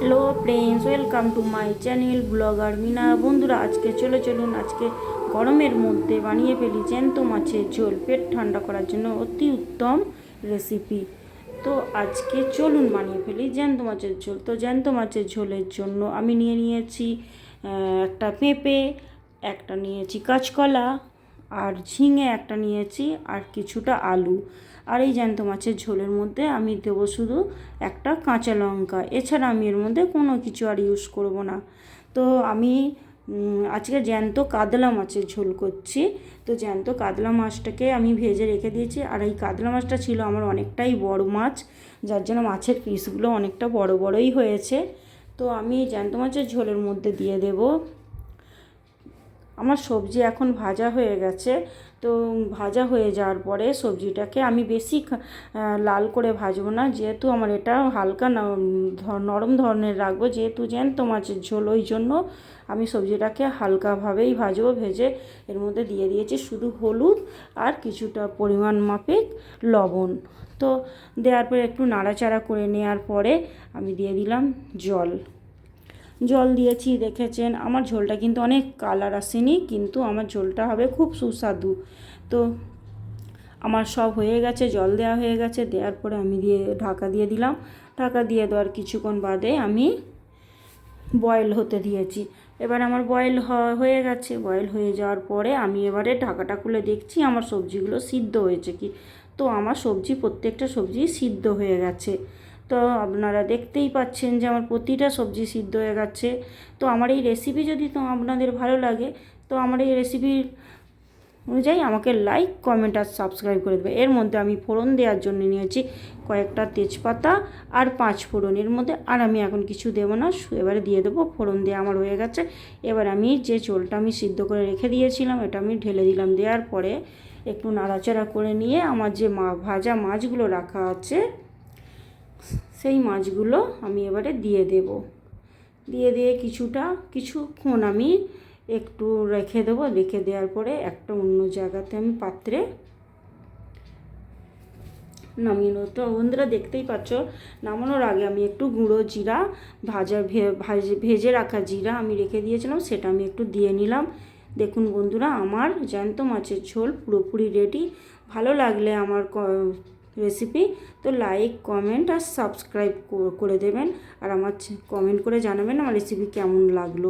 Hello friends welcome to my channel blogger Mina বন্ধুরা, আজকে চলে চলুন, আজকে গরমের মধ্যে বানিয়ে ফেলি জ্যান্ত মাছের ঝোল। পেট ঠান্ডা করার জন্য অতি উত্তম রেসিপি তো আজকে চলুন বানিয়ে ফেলি জ্যান্ত মাছের ঝোল। তো জ্যান্ত মাছের ঝোলের জন্য আমি নিয়ে নিয়েছি একটা পেঁপে, একটা নিয়েছি কাঁচকলা আর ঝিঙে একটা নিয়েছি আর কিছুটা আলু। আর এই জ্যান্ত মাছের ঝোলের মধ্যে আমি দেবো শুধু একটা কাঁচা লঙ্কা। এছাড়া আমি এর মধ্যে কোনো কিছু আর ইউজ করব না। তো আমি আজকে জ্যান্ত কাতলা মাছের ঝোল করছি। তো জ্যান্ত কাতলা মাছটাকে আমি ভেজে রেখে দিয়েছি। আর এই কাতলা মাছটা ছিল আমার অনেকটাই বড় মাছ, যার জন্য মাছের পিসগুলো অনেকটা বড় বড়ই হয়েছে। তো আমি জ্যান্ত মাছের ঝোলের মধ্যে দিয়ে দেবো আমার সবজি এখন ভাজা হয়ে গেছে। তো ভাজা হয়ে যাওয়ার পরে সবজিটাকে আমি বেশি লাল করে ভাজবো না। যেহেতু আমার এটা হালকা নরম ধরনের রাখব, যেহেতু জ্যান্ত মাছের ঝোল ওই জন্য আমি সবজিটাকে হালকাভাবেই ভাজবো, ভেজে এর মধ্যে দিয়ে দিয়েছি শুধু হলুদ আর কিছুটা পরিমাণ মাফিক লবণ। তো দেওয়ার পরে একটু নাড়াচাড়া করে নেওয়ার পরে আমি দিয়ে দিলাম জল। জল দিয়েছি, দেখেছেন। আমার ঝোলটা কিন্তু অনেক কালার আসেনি, কিন্তু আমার ঝোলটা হবে খুব সুস্বাদু। তো আমার সব হয়ে গেছে, জল দেওয়া হয়ে গেছে, দেওয়ার পরে আমি দিয়ে ঢাকা দিয়ে দিলাম। ঢাকা দিয়ে দেওয়ার কিছুক্ষণ বাদে আমি বয়েল হতে দিয়েছি। এবার আমার বয়েল হয়ে গেছে। বয়েল হয়ে যাওয়ার পরে আমি এবারে ঢাকাটা খুলে দেখছি, আমার সবজিগুলো সিদ্ধ হয়েছে কি? তো আমার সবজি, প্রত্যেকটা সবজি সিদ্ধ হয়ে গেছে। তো আপনারা দেখতেই পাচ্ছেন যে আমার প্রতিটা সবজি সিদ্ধ হয়ে গেছে। তো আমার এই রেসিপি যদি তো আপনাদের ভালো লাগে, তো আমার এই রেসিপির অনুযায়ী আমাকে লাইক কমেন্ট আর সাবস্ক্রাইব করে দেবে। এর মধ্যে আমি ফোড়ন দেওয়ার জন্য নিয়েছি কয়েকটা তেজপাতা আর পাঁচ ফোড়ন। এর মধ্যে আর আমি এখন কিছু দেবো না এবারে দিয়ে দেবো। ফোড়ন দেওয়া আমার হয়ে গেছে। এবার আমি যে চোলটা আমি সিদ্ধ করে রেখে দিয়েছিলাম, এটা আমি ঢেলে দিলাম। দেওয়ার পরে একটু নাড়াচাড়া করে নিয়ে আমার যে মা ভাজা মাছগুলো রাখা আছে সেই মাছগুলো আমি এবারে দিয়ে দেব। দিয়ে দিয়ে কিছুটা, কিছুক্ষণ আমি একটু রেখে দেবো। রেখে দেওয়ার পরে একটা অন্য জায়গাতে আমি পাত্রে নামিয়ে নেব। তো বন্ধুরা দেখতেই পাচ্ছ, নামানোর আগে আমি একটু গুঁড়ো জিরা, ভাজা ভেজে রাখা জিরা আমি রেখে দিয়েছিলাম, সেটা আমি একটু দিয়ে নিলাম। দেখুন বন্ধুরা, আমার জ্যান্ত মাছের ঝোল পুরোপুরি রেডি ভালো লাগলে আমার রেসিপি তো লাইক কমেন্ট আর সাবস্ক্রাইব করে দেবেন। আর আমার কমেন্ট করে জানাবেন আমার রেসিপি কেমন লাগল।